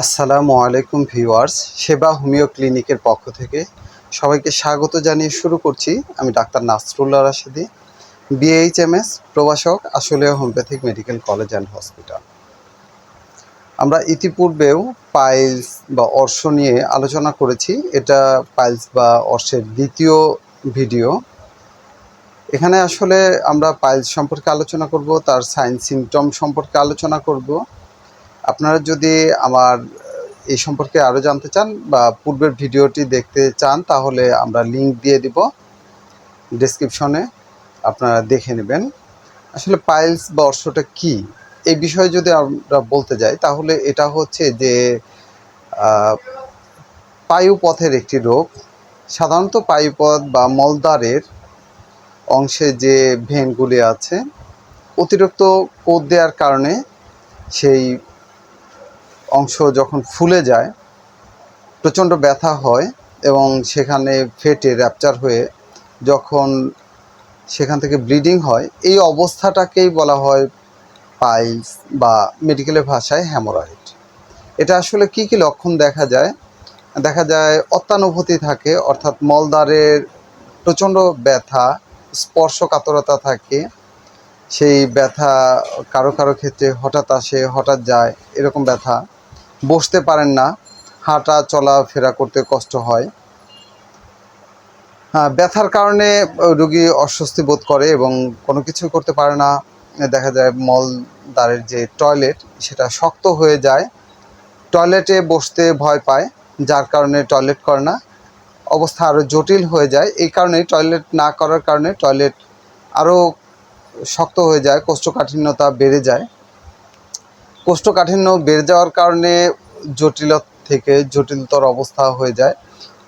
আসসালামু আলাইকুম ভিউয়ার্স, সেবা হোমিও ক্লিনিকের পক্ষ থেকে সবাইকে স্বাগত জানিয়ে শুরু করছি। আমি ডাক্তার নাসরুল্লাহ রাশেদি বিএইচএমএস প্রভাষক আসলে homeopathic medical college and hospital. আমরা ইতিপূর্বেও পাইলস বা অর্শ নিয়ে আলোচনা করেছি। এটা পাইলস বা অর্শের দ্বিতীয় ভিডিও। এখানে আসলে আমরা পাইলস সম্পর্কে আলোচনা করব, তার সাইন সিমটম সম্পর্কে আলোচনা করব। আপনারা যদি আমার এই সম্পর্কে আরও জানতে চান বা পূর্বের ভিডিওটি দেখতে চান, তাহলে আমরা লিংক দিয়ে দিব। ডেসক্রিপশনে আপনারা দেখে নেবেন। আসলে পাইলস বা অর্শটা কী? এই বিষয়ে যদি আমরা বলতে যাই, তাহলে এটা হচ্ছে যে পায়ুপথের একটি রোগ। সাধারণত পায়ুপথ বা মলদ্বারের অংশে যে ভেনগুলি আছে, অতিরিক্ত কোদ দেওয়ার কারণে সেই অংশ যখন ফুলে যায়, প্রচণ্ড ব্যথা হয় এবং সেখানে ফেটে র্যাপচার হয়ে যখন সেখান থেকে ব্লিডিং হয়, এই অবস্থাটাকেই বলা হয় পাইলস বা মেডিকেলের ভাষায় হ্যামোরয়েড এটা আসলে কি কি লক্ষণ দেখা যায়? দেখা যায় অত্যানুভূতি থাকে, অর্থাৎ মলদ্বারের প্রচণ্ড ব্যথা, স্পর্শকাতরতা থাকে, সেই ব্যথা কারও কারও ক্ষেত্রে হঠাৎ আসে, হঠাৎ যায়, এরকম ব্যথা। বসতে পারেন না। হাঁটা চলাফেরা করতে কষ্ট হয়। হ্যাঁ ব্যথার কারণে রুগী অস্বস্তি বোধ করে এবং কোনো কিছু করতে পারে না। দেখা যায় মলদ্বারের যে টয়লেট, সেটা শক্ত হয়ে যায়। টয়লেটে বসতে ভয় পায়, যার কারণে টয়লেট করে না। অবস্থা আরও জটিল হয়ে যায়। এই কারণে টয়লেট না করার কারণে টয়লেট আরও শক্ত হয়ে যায়, কোষ্ঠকাঠিন্যতা বেড়ে যায়। কোষ্ঠকাঠিন্য বেড়ে যাওয়ার কারণে জটিল থেকে জটিলতর অবস্থা হয়ে যায়।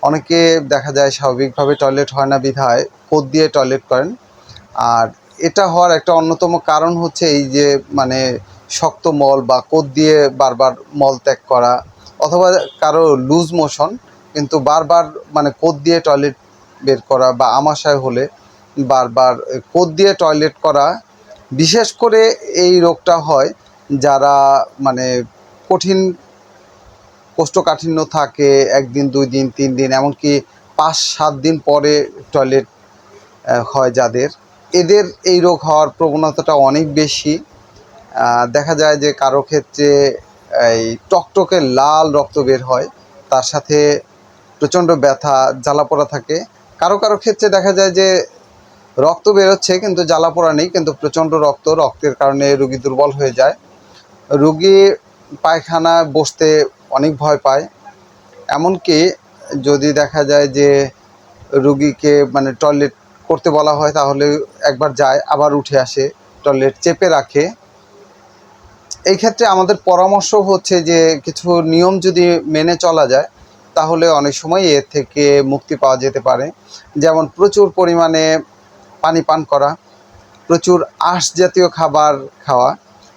অনেকে দেখা যায় স্বাভাবিকভাবে টয়লেট হয় না বিধায় কোদ দিয়ে টয়লেট করেন। আর এটা হওয়ার একটা অন্যতম কারণ হচ্ছে এই যে মানে শক্ত মল বা কোদ দিয়ে বারবার মল ত্যাগ করা অথবা কারও লুজ মোশন, কিন্তু বারবার মানে কোদ দিয়ে টয়লেট বের করা বা আমাশয় হলে বারবার কোদ দিয়ে টয়লেট করা, বিশেষ করে এই রোগটা হয় যারা মানে কঠিন কোষ্ঠকাঠিন্য থাকে, একদিন, দুই দিন, তিন দিন, এমনকি পাঁচ, সাত দিন পরে টয়লেট হয় যাদের। এদের এই রোগ হওয়ার প্রবণতাটা অনেক বেশি। দেখা যায় যে কারও ক্ষেত্রে এই টকটকে লাল রক্ত বের হয়, তার সাথে প্রচণ্ড ব্যথা জ্বালা পোড়া থাকে। কারও কারও ক্ষেত্রে দেখা যায় যে রক্ত বেরোচ্ছে, কিন্তু জ্বালা পোড়া নেই, কিন্তু প্রচণ্ড রক্ত, রক্তের কারণে রুগী দুর্বল হয়ে যায়। রুগী পায়খানা বসতে অনেক ভয় পায়। এমনকি যদি দেখা যায় যে রুগীকে মানে টয়লেট করতে বলা হয়, তাহলে একবার যায়, আবার উঠে আসে, টয়লেট চেপে রাখে। এই ক্ষেত্রে আমাদের পরামর্শ হচ্ছে যে কিছু নিয়ম যদি মেনে চলা যায়, তাহলে অনেক সময় এর থেকে মুক্তি পাওয়া যেতে পারে। যেমন প্রচুর পরিমাণে পানি পান করা, প্রচুর আঁশ জাতীয় খাবার খাওয়া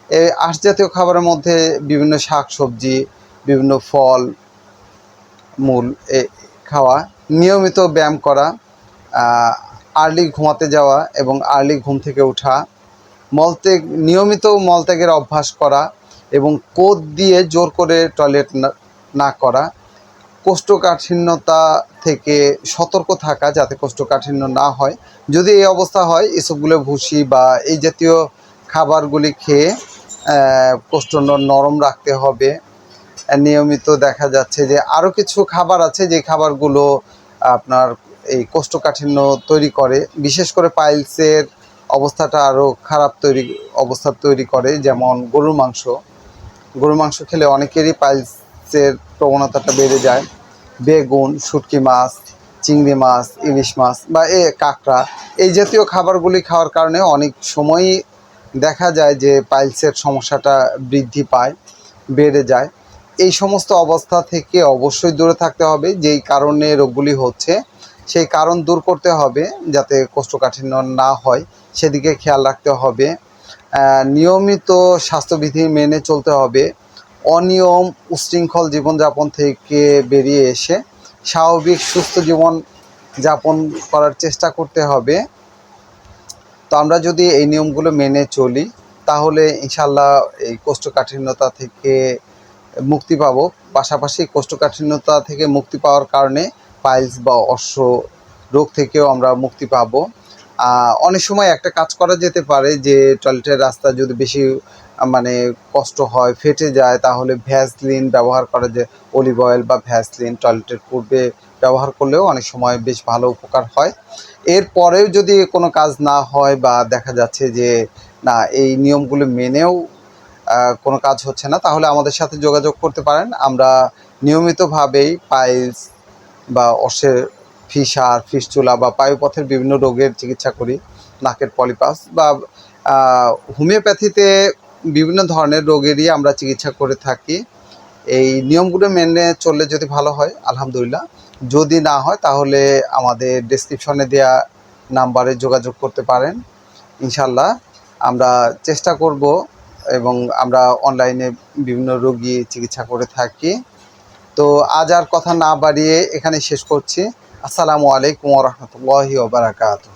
এই আঁশ জাতীয় খাবারের মধ্যে বিভিন্ন শাক সবজি, বিভিন্ন ফল, মূল এ খাওয়া, নিয়মিত ব্যায়াম করা আর্লি ঘুমাতে যাওয়া এবং আর্লি ঘুম থেকে ওঠা মলত্যাগ, নিয়মিত মলত্যাগের অভ্যাস করা এবং কোদ দিয়ে জোর করে টয়লেট না- করা, কোষ্ঠকাঠিন্যতা থেকে সতর্ক থাকা যাতে কোষ্ঠকাঠিন্য না হয়। যদি এই অবস্থা হয়, এসবগুলো ভুসি বা এই জাতীয় খাবারগুলি খেয়ে আহ, কোষ্ঠ নরম রাখতে হবে। নিয়মিত দেখা যাচ্ছে যে আরও কিছু খাবার আছে যে খাবারগুলো আপনার এই কোষ্ঠকাঠিন্য তৈরি করে। বিশেষ করে পাইলসের অবস্থাটা আরও খারাপ তৈরি অবস্থা তৈরি করে যেমন গরুর মাংস। গরুর মাংস খেলে অনেকেরই পাইলসের প্রবণতাটা বেড়ে যায়। বেগুন শুটকি মাছ চিংড়ি মাছ ইলিশ মাছ বা এ কাঁকড়া এই জাতীয় খাবারগুলি খাওয়ার কারণে অনেক সময়ই দেখা যায় যে পাইলসের সমস্যাটা বৃদ্ধি পায়, বেড়ে যায়। এই সমস্ত অবস্থা থেকে অবশ্যই দূরে থাকতে হবে। যেই কারণে রোগগুলি হচ্ছে, সেই কারণ দূর করতে হবে যাতে কোষ্ঠকাঠিন্য না হয়। সেদিকে খেয়াল রাখতে হবে। নিয়মিত স্বাস্থ্যবিধি মেনে চলতে হবে। অনিয়ম, উশৃঙ্খল জীবনযাপন থেকে বেরিয়ে এসে স্বাভাবিক সুস্থ জীবন যাপন করার চেষ্টা করতে হবে। আমরা যদি এই নিয়মগুলো মেনে চলি, তাহলে ইনশাল্লাহ এই কোষ্ঠকাঠিন্যতা থেকে মুক্তি পাবো। পাশাপাশি কোষ্ঠকাঠিন্যতা থেকে মুক্তি পাওয়ার কারণে পাইলস বা অশ্ব রোগ থেকেও আমরা মুক্তি পাবো। অনেক সময় একটা কাজ করা যেতে পারে যে টয়লেটের রাস্তা যদি বেশি মানে কষ্ট হয়, ফেটে যায়, তাহলে ভ্যাসলিন ব্যবহার করা যায়, অলিভ অয়েল বা ভ্যাসলিন টয়লেটের পূর্বে ব্যবহার করলেও অনেক সময় বেশ ভালো উপকার হয়। এরপরেও যদি কোনো কাজ না হয় বা দেখা যাচ্ছে যে, না, এই নিয়মগুলো মেনেও কোনো কাজ হচ্ছে না, তাহলে আমাদের সাথে যোগাযোগ করতে পারেন। আমরা নিয়মিতভাবেই পাইলস বা অসের ফিসার ফিসচুলা বা পায়ুপথের বিভিন্ন রোগের চিকিৎসা করি, নাকের পলিপাস বা হোমিওপ্যাথিতে বিভিন্ন ধরনের রোগেরই আমরা চিকিৎসা করে থাকি। এই নিয়মগুলো মেনে চললে যদি ভালো হয়, আলহামদুলিল্লাহ। যদি না হয়, তাহলে আমাদের ডেসক্রিপশনে দেয়া নাম্বারে যোগাযোগ করতে পারেন। ইনশাল্লাহ আমরা চেষ্টা করব এবং আমরা অনলাইনে বিভিন্ন রোগী চিকিৎসা করে থাকি। তো আজ আর কথা না বাড়িয়ে এখানে শেষ করছি। আসসালামু আলাইকুম রহমতুল্লাহি ওবরাকাতুহ